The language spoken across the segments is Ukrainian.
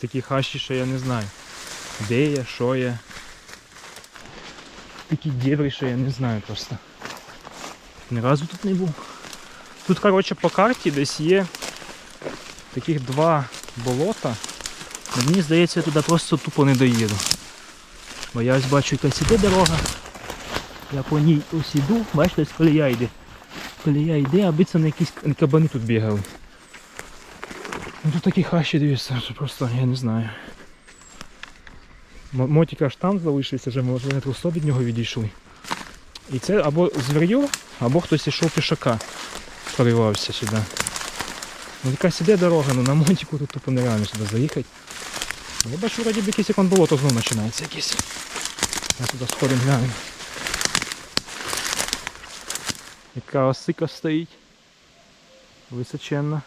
такі хащі, що я не знаю. Де я, що я. Такі дєбрі, що я не знаю просто. Ні разу тут не був. Тут, коротше, по карті десь є таких два болота. Мені здається, я туди просто тупо не доїду. Бо я ось бачу якась іде дорога. Я по ній ось іду, бачите, ось колія йде. Колія йде, аби це не якісь кабани тут бігали. Ну тут такі хащі дивіться, що просто я не знаю. М- Мотик аж там залишився, вже не трусо від нього відійшли. І це або звір'ю, або хтось ішов пішака, проривався сюди. Ну якась іде дорога, ну на мотику тут тупо нереально сюди заїхати. Я бачу, вроді б якесь як он болото знову починається якесь. Я туди сходимо глянемо. Яка осика стоїть. Височенна.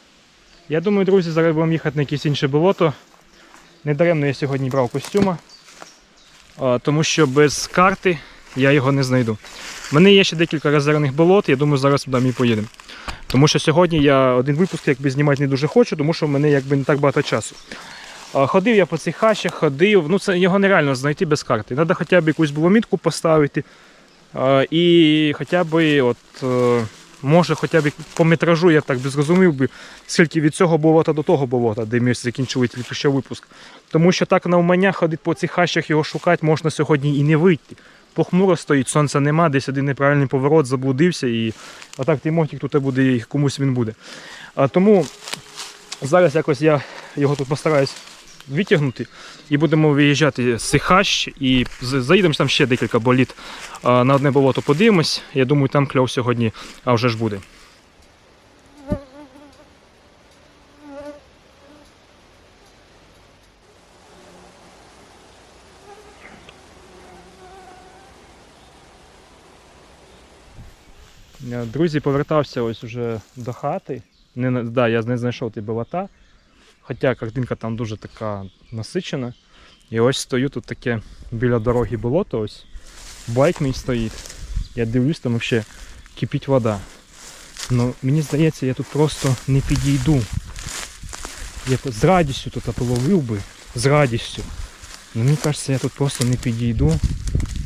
Я думаю, друзі, зараз будемо їхати на якесь інше болото. Недаремно я сьогодні брав костюма, тому що без карти я його не знайду. У мене є ще декілька резервних болот, я думаю, зараз туди ми поїдемо. Тому що сьогодні я один випуск якби знімати не дуже хочу, тому що в мене якби не так багато часу. Ходив я по цих хащах, ходив, ну це його нереально знайти без карти. Треба хоча б якусь було мітку поставити. І хоча б от, е, може хоча б по метражу я так би зрозумів би, скільки від цього болота до того болота, де ми закінчили тільки що випуск. Тому що так навмання ходити по цих хащах його шукати можна сьогодні і не вийти. Похмуро стоїть, сонця нема, десь один неправильний поворот, заблудився і отак ти мотик тут буде і комусь він буде. А тому зараз якось я його тут постараюсь витягнути і будемо виїжджати з цих хащ і заїдемо там ще декілька боліт на одне болото подивимось. Я думаю, там кльов сьогодні а вже ж буде. Друзі, повертався ось уже до хати. Не, да, я не знайшов ті болота. Хоча картинка там дуже така насичена. І ось стою тут таке біля дороги болото. Ось. Байк мій стоїть. Я дивлюсь, там взагалі кипить вода. Ну, мені здається, я тут просто не підійду. Я з радістю тут половив би, з радістю. Ну, мені кажеться, я тут просто не підійду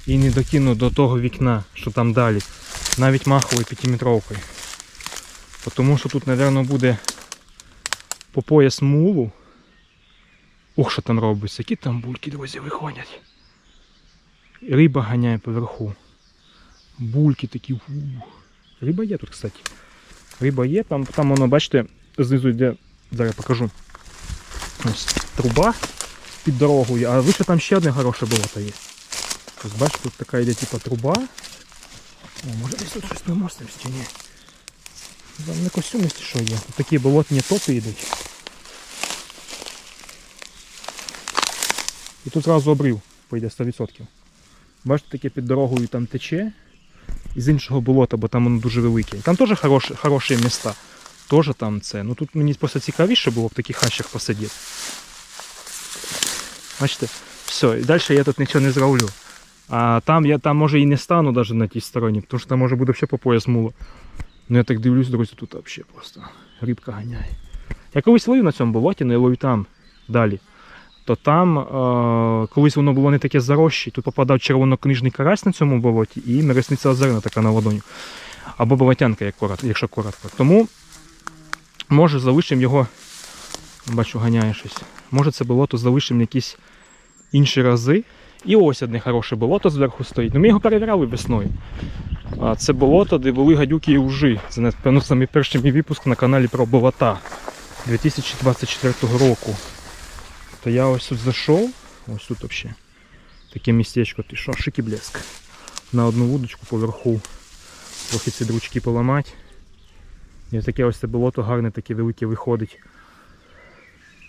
і не докину до того вікна, що там далі. Навіть маховою п'ятиметровкою. Тому що тут, мабуть, буде по пояс мулу. Ух, що там робиться, які там бульки, друзі, виходять. Риба ганяє поверху. Бульки такі. ух. Риба є тут, кстати. Риба є, там, там воно, бачите, знизу йде, зараз покажу. Ось труба під дорогою, а вище там ще одне хороше болото є. Ось бачите, тут така йде типа труба. О, може десь тут щось намостимось чи ні? Там не костюми що є. Тут такі болотні топи йдуть. І тут зразу обрив пойде 100%. Бачите, таке під дорогою там тече. З іншого болота, бо там воно дуже велике. Там теж хороші, хороші міста. Теж там це. Ну тут мені просто цікавіше було в таких хащах посидіти. Бачите, все, і далі я тут нічого не зроблю. А там я там може і не стану навіть на тій стороні, тому що там може буде ще по пояс муло. Ну я так дивлюсь, друзі, тут взагалі просто рибка ганяє. Я колись ловив на цьому болоті, але я ловив там далі. То там е, колись воно було не таке зарощі, тут попадав червонокнижний карась на цьому болоті і мересниця озерна така на ладоню. Або болотянка, як коротко, якщо коротко. Тому може залишимо його, бачу, ганяє щось. Може це болото залишимо якісь інші рази. І ось одне хороше болото зверху стоїть. Ну, ми його перевіряли весною. А це болото, де були гадюки і ужи. Це напевно самий перший мій випуск на каналі про болота 2024 року. То я ось тут зайшов, ось тут взагалі. Таке містечко, ти що, шик блеск. На одну вудочку поверху. Трохи ці дручки поламати. І таке ось це болото гарне, таке велике виходить.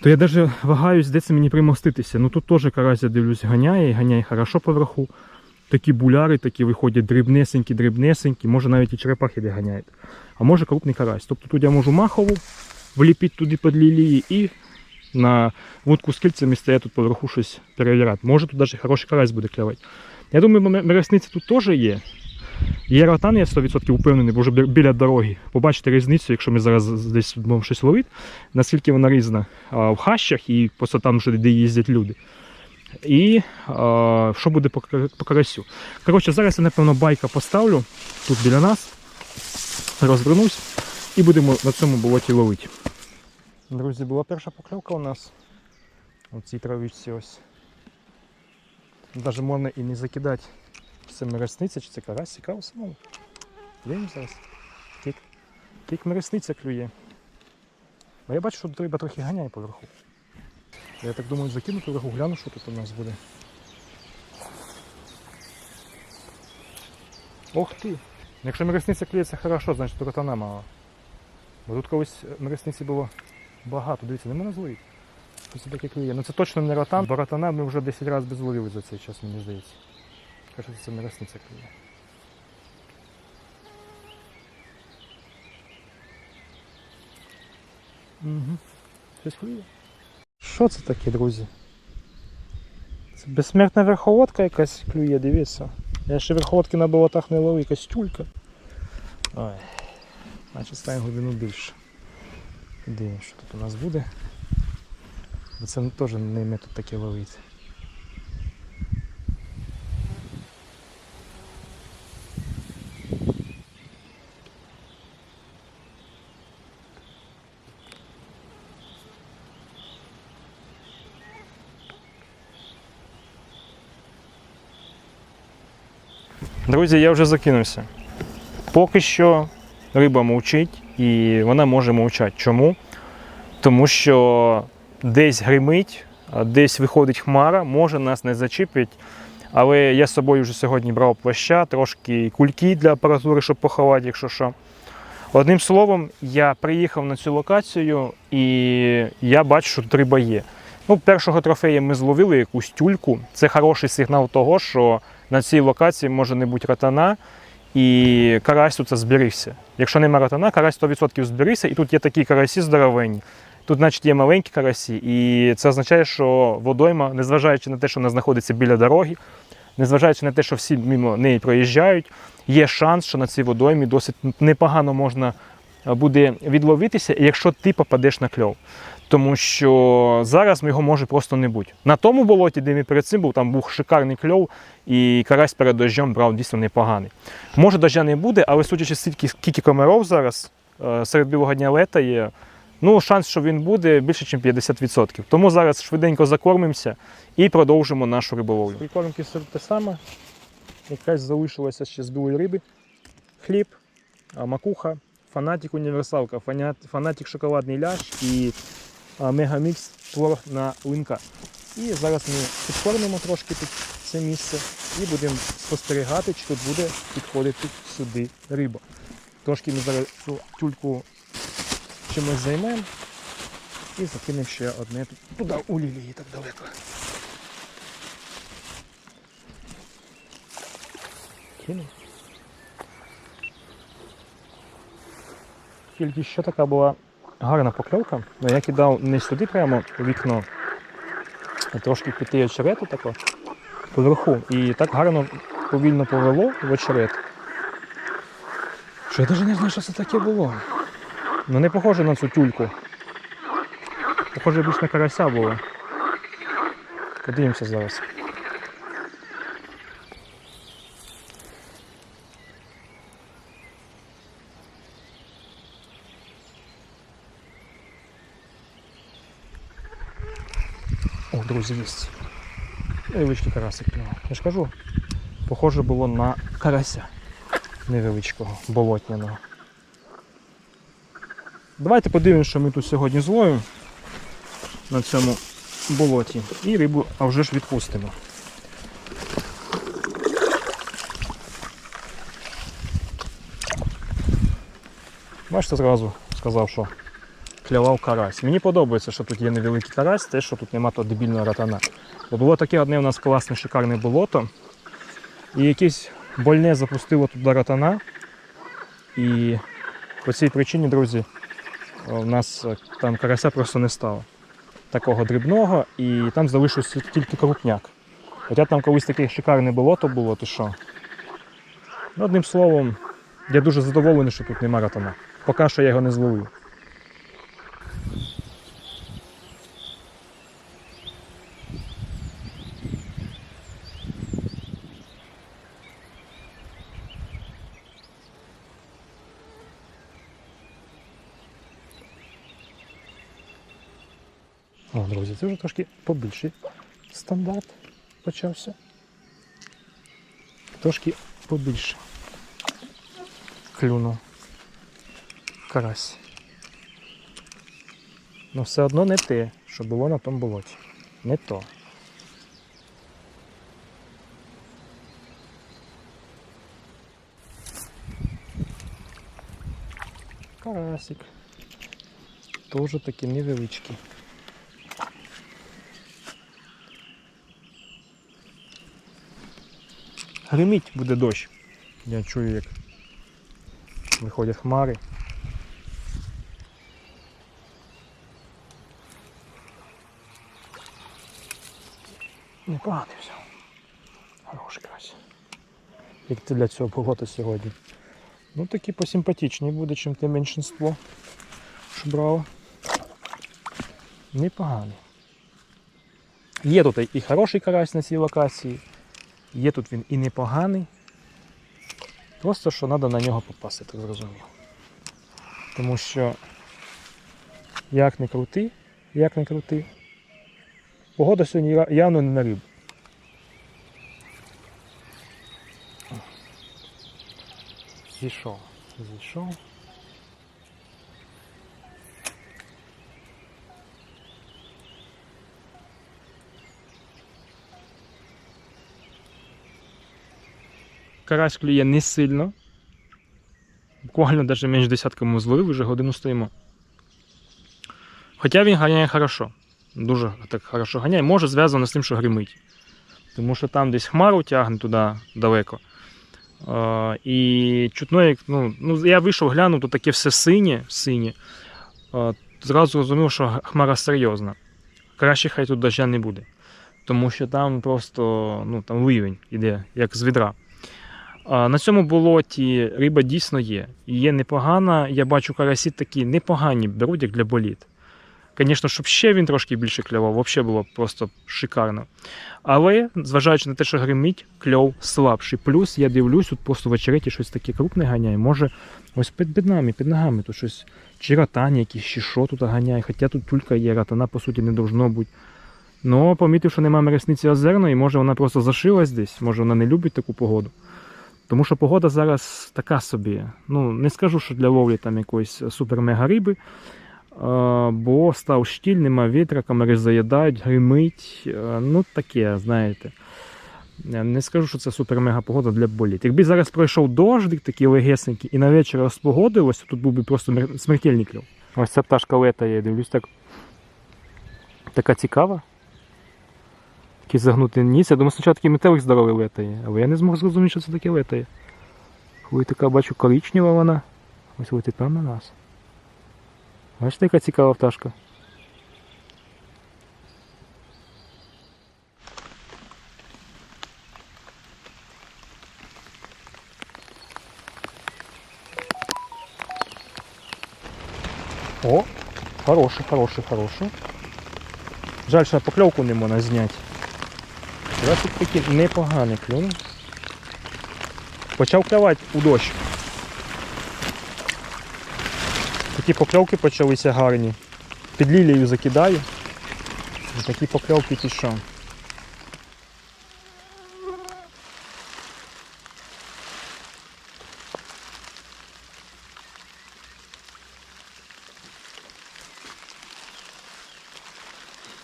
То я навіть вагаюсь, де це мені примоститися. Ну тут теж карась, я дивлюсь, ганяє, і ганяє хорошо поверху. Такі буляри, такі виходять дрібнесенькі, дрібнесенькі, може навіть і черепахи де ганяють. А може крупний карась. Тобто тут я можу махову вліпити туди під лілії і на вудку з кільцями стоять тут поверху щось перевіряти. Може тут навіть хороший карась буде клявати. Я думаю, мересниця тут теж є. Є ротан, я 100% впевнений, бо вже біля дороги. Побачите різницю, якщо ми зараз десь будемо щось ловити, наскільки вона різна а, в хащах і просто там, вже, де їздять люди. І а, що буде по карасю. Коротше, зараз я, напевно, байка поставлю тут біля нас, розвернусь і будемо на цьому болоті ловити. Друзі, була перша покльовка у нас у цій травичці ось. Навіть можна і не закидати. Це мересниця чи це карась, цікаво самому. Дивимось зараз. Кик. Кик мересниця клює. А я бачу, що тут риба трохи ганяє поверху. Я так думаю, закину поверху, гляну, що тут у нас буде. Ох ти! Якщо мересниця клює, це хорошо, значить ротана мало. Бо тут колись мересниці було багато, дивіться, не можна зловити. Що це таке клює? Ну це точно не ротан, бо ротана ми вже 10 разів безловили за цей час, мені здається. Кажется, це мересниця клює. Угу. Щось клює. Що це таке, друзі? Це безсмертна верховодка якась клює, дивіться. Я ще верховодки на болотах не ловив, якась тюлька. Ой. Значить ставимо глибину більше. Дивимось, що тут у нас буде. Бо це теж не метод таке ловити. Друзі, я вже закинувся. Поки що риба мовчить і вона може мовчати. Чому? Тому що десь гримить, десь виходить хмара, може нас не зачіпить. Але я з собою вже сьогодні брав плаща, трошки кульки для апаратури, щоб поховати, якщо що. Одним словом, я приїхав на цю локацію і я бачу, що тут риба є. Ну, першого трофея ми зловили якусь тюльку. Це хороший сигнал того, що на цій локації може не бути ратана, і карась тут зберігся. Якщо нема ратана, карась 100% зберігся, і тут є такі карасі здоровенні. Тут, значить, є маленькі карасі, і це означає, що водойма, незважаючи на те, що вона знаходиться біля дороги, незважаючи на те, що всі мимо неї проїжджають, є шанс, що на цій водоймі досить непогано можна е, буде відловитися, якщо ти попадеш на кльов. Тому що зараз його може просто не бути. На тому болоті, де ми перед цим був, там був шикарний кльов, і карась перед дощем брав дійсно непоганий. Може, дождя не буде, але судячи стільки, скільки комаров зараз е, серед білого дня лета є, ну шанс, що він буде більше, ніж 50%. Тому зараз швиденько закормимося і продовжимо нашу риболовлю. Прикормки все те саме. Якась залишилася ще з білої риби. Хліб, макуха, фанатик універсалка, фанат- фанатик шоколадний ляж і мегамікс творог на линка. І зараз ми підкормимо трошки тут це місце і будемо спостерігати, чи тут буде підходити сюди риба. Трошки ми зараз цю тюльку чимось займемо і закинемо ще одне. Туди у лілії так далеко. Кинемо. Тільки що така була гарна покльовка. Ну, я кидав не сюди прямо вікно, а трошки піти очерету тако поверху. І так гарно повільно повело в очерет. Що я навіть не знаю, що це таке було. Ну не похоже на цю тюльку. Похоже більш на карася було. Подивимося зараз. О, друзі, є. Невеличкий карасик клював. Я ж кажу, похоже було на карася невеличкого, болотняного. Давайте подивимося, що ми тут сьогодні зловимо на цьому болоті. І рибу, а вже ж відпустимо. Бачите, зразу сказав, що клявав карась. Мені подобається, що тут є невеликий карась, те, що тут нема того дебільного ратана. Бо було таке одне у нас класне шикарне болото. І якесь больне запустило туди ратана. І по цій причині, друзі, у нас е, там карася просто не стало. Такого дрібного, і там залишився тільки крупняк. Хоча там колись таке шикарне болото було, то що. Ну, Одним словом, я дуже задоволений, що тут нема ратана. Поки що я його не зловив. О, друзі, це вже трошки побільший стандарт почався. Трошки побільше. Клюнув. Карась. Ну все одно не те, що було на тому болоті. Не то. Карасик. Тоже такі невеличкі. Гриміть буде дощ. Я чую, як виходять хмари. Непоганий все. Хороший карась. Як ти для цього погода сьогодні. Ну такі посимпатичні буде, чим те меншинство. Що брало. Непоганий. Є тут і хороший карась на цій локації. Є тут він і непоганий. Просто що треба на нього попасти, так зрозумів. Тому що як не крути, як не крути. Погода сьогодні явно не на рибу. Зійшов, зійшов. Карась клює не сильно. Буквально навіть менш десятка ми зловив, вже годину стоїмо. Хоча він ганяє хорошо. Дуже так хорошо ганяє. Може зв'язано з тим, що гримить. Тому що там десь хмару тягне туди далеко. Е, і чутно, як. Ну, ну, я вийшов, глянув, то таке все синє, синє. Е, зразу зрозумів, що хмара серйозна. Краще хай тут дождя не буде. Тому що там просто ну, там ливень іде, як з відра. На цьому болоті риба дійсно є. Є непогана. Я бачу карасі такі непогані беруть, як для боліт. Звісно, щоб ще він трошки більше клював, взагалі було просто шикарно. Але, зважаючи на те, що гримить, кльов слабший. Плюс я дивлюсь, тут просто в очереті щось таке крупне ганяє. Може, ось під, нами, під ногами тут щось чи ратані якісь, чи що тут ганяє. Хоча тут тулька є, ратана, по суті, не должно бути. Ну, помітив, що немає ресниці озерної, може вона просто зашилась десь, може вона не любить таку погоду. Тому що погода зараз така собі. Ну, не скажу, що для ловлі там якоїсь супер-мега риби, бо став штіль, нема вітра, камери заїдають, гримить. Ну, таке, знаєте. Не скажу, що це супер-мега погода для боліт. Якби зараз пройшов дождик, такий легесенький, і на вечір розпогодилось, тут був би просто смертельний кльов. Ось ця пташка летає, дивлюсь так. Така цікава. Такий загнутий ніс. Я думаю, спочатку такий метелик здоровий летає, але я не змог зрозуміти, що це таке летає. Коли така бачу коричнева вона. Ось летить там на нас. Бачите, яка цікава пташка. О, хороший, хороший, хороший. Жаль, що покльовку не можна зняти. Досить таки непоганий клюнув. Почав клювати у дощ. Такі покльовки почалися гарні. Під лілією закидаю. І такі покльовки ті що.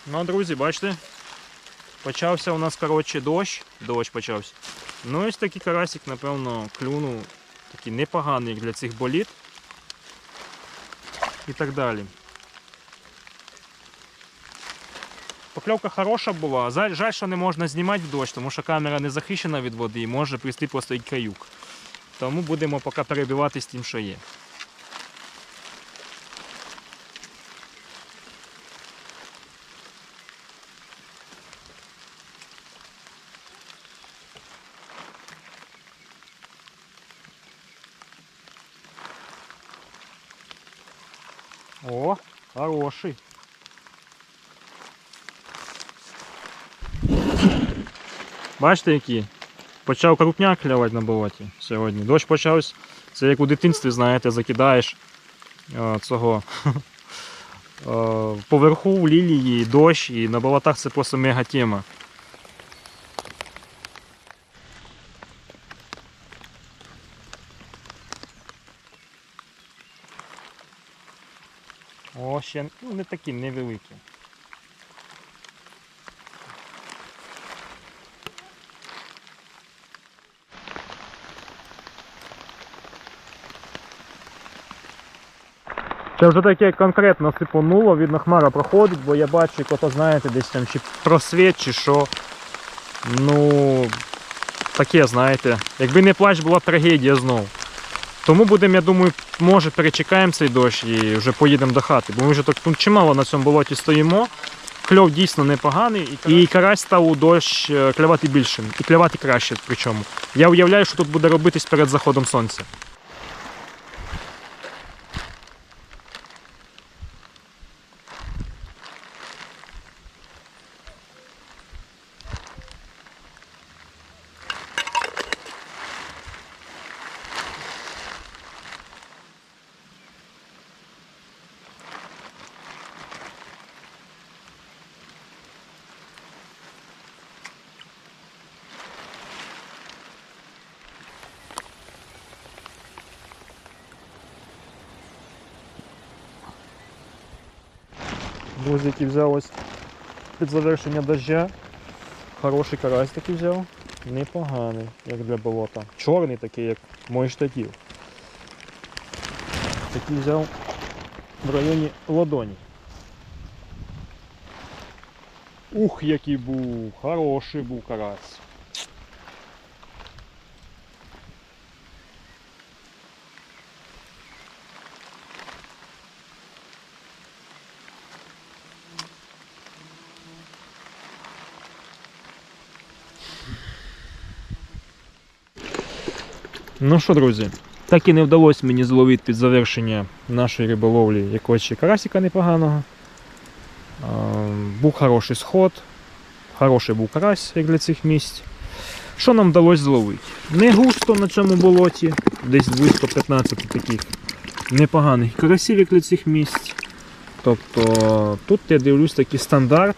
Ну, друзі, бачите, почався у нас коротше дощ. Дощ почався. Ну, ось такий карасик, напевно, клюнув такий непоганий для цих боліт. І так далі. Покльовка хороша була. Жаль, що не можна знімати в дощ, тому що камера не захищена від води і може прийти просто і каюк. Тому будемо поки перебиватись тим, що є. О, хороший. Бачите, який? Почав крупняк клявати на болоті сьогодні. Дощ почався. Це як у дитинстві, знаєте, закидаєш е, цього. е, Поверху лілії, дощ, і на болотах це просто мега тема. О, ще ну, не такі невеликі. Це вже таке конкретно сипонуло, видно, хмара проходить, бо я бачу, як ото, знаєте, десь там чи просвіт, чи що. Ну, таке, знаєте. Якби не плач, була трагедія знову. Тому будемо, я думаю, може перечекаємо цей дощ і вже поїдемо до хати. Бо ми вже так тут чимало на цьому болоті стоїмо. Кльов дійсно непоганий, і карась став у дощ е, клювати більшим. І клювати краще причому. Я уявляю, що тут буде робитись перед заходом сонця. Друзі, який під завершення дождя. Хороший карась такий взяв. Непоганий, як для болота. Чорний такий, як мой штатів. Такий взяв в районі ладоні. Ух, який був! Хороший був карась. Ну що, друзі, так і не вдалося мені зловити під завершення нашої риболовлі якогось ще карасика непоганого. Був хороший сход, хороший був карась, як для цих місць. Що нам вдалося зловити? Не густо на цьому болоті, десь близько 15 таких непоганих карасів, як для цих місць. Тобто тут я дивлюсь такий стандарт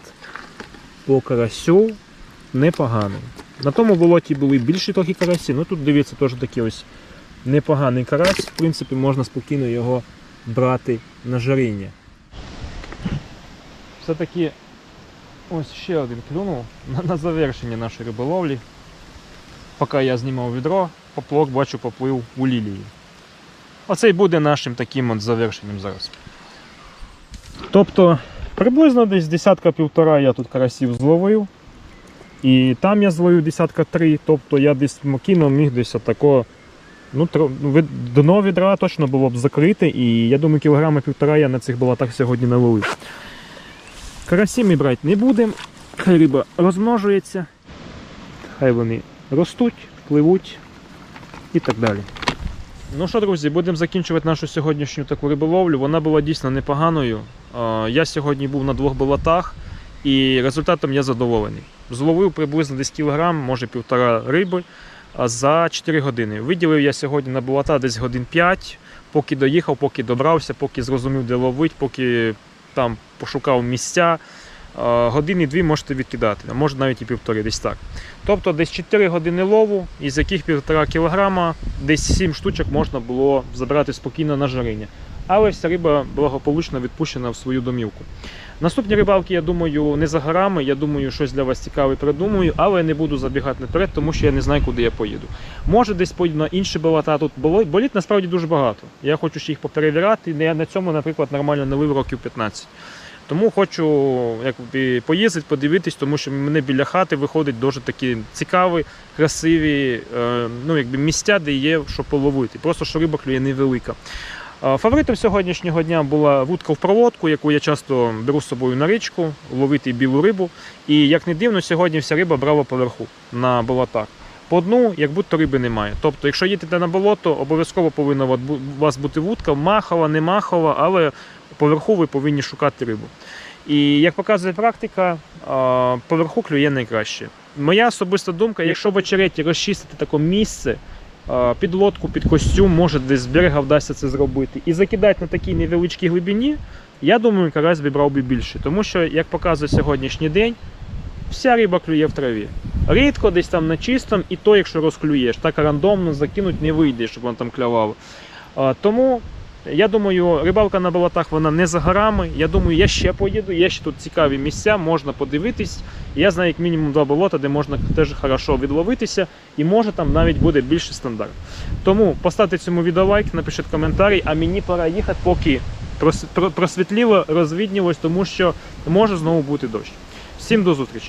по карасю непоганий. На тому болоті були більші трохи карасі, ну тут дивіться теж такий ось непоганий карась. В принципі, можна спокійно його брати на жаріння. Все-таки ось ще один клюнув на, завершення нашої риболовлі. Поки я знімав відро, поплавок бачу поплив у лілії. Оце й буде нашим таким от завершенням зараз. Тобто приблизно десь десятка півтора я тут карасів зловив. І там я зловив десятка три, тобто я десь макіном міг десь отако. Ну, ну, дно відра точно було б закрите, і я думаю, кілограма півтора я на цих болотах сьогодні наловив. Карасі ми брати не будемо. Хай риба розмножується, хай вони ростуть, пливуть і так далі. Ну що, друзі, будемо закінчувати нашу сьогоднішню таку риболовлю. Вона була дійсно непоганою. Я сьогодні був на двох болотах. І результатом я задоволений. Зловив приблизно десь кілограм, може півтора риби за 4 години. Виділив я сьогодні на болота десь годин 5, поки доїхав, поки добрався, поки зрозумів, де ловить, поки там пошукав місця. Години дві можете відкидати, може навіть і півтори, десь так. Тобто десь 4 години лову, із яких півтора кілограма, десь 7 штучок можна було забрати спокійно на жаріння. Але вся риба благополучно відпущена в свою домівку. Наступні рибалки, я думаю, не за горами. Я думаю, щось для вас цікаве придумаю, але не буду забігати наперед, тому що я не знаю, куди я поїду. Може, десь поїду на інші болота. Тут боліт насправді дуже багато. Я хочу ще їх поперевіряти. Я на цьому, наприклад, нормально не лив років 15. Тому хочу якби, поїздити, подивитись, тому що мене біля хати виходить дуже такі цікаві, красиві е, ну, якби, місця, де є що половити. Просто що риба клює невелика. Фаворитом сьогоднішнього дня була вудка в проводку, яку я часто беру з собою на річку, ловити білу рибу. І як не дивно, сьогодні вся риба брала поверху на болотах. По дну, як будто риби немає. Тобто, якщо їдете на болото, обов'язково повинна у вас бути вудка, махова, не махова, але поверху ви повинні шукати рибу. І як показує практика, поверху клює найкраще. Моя особиста думка, якщо в очереті розчистити таке місце, під лодку, під костюм, може десь з берега вдасться це зробити, і закидати на такій невеличкій глибині, я думаю, карась вибрав би більше. Тому що, як показує сьогоднішній день, вся риба клює в траві. Рідко десь там на чистому, і то, якщо розклюєш, так рандомно закинуть не вийде, щоб воно там клювало. Тому я думаю, рибалка на болотах вона не за горами. Я думаю, я ще поїду. Є ще тут цікаві місця, можна подивитись. Я знаю як мінімум два болота, де можна теж хорошо відловитися, і може там навіть буде більше стандарт. Тому поставте цьому відео лайк, напишіть коментарі, а мені пора їхати, поки просвітліло, розвіднілось, тому що може знову бути дощ. Всім до зустрічі!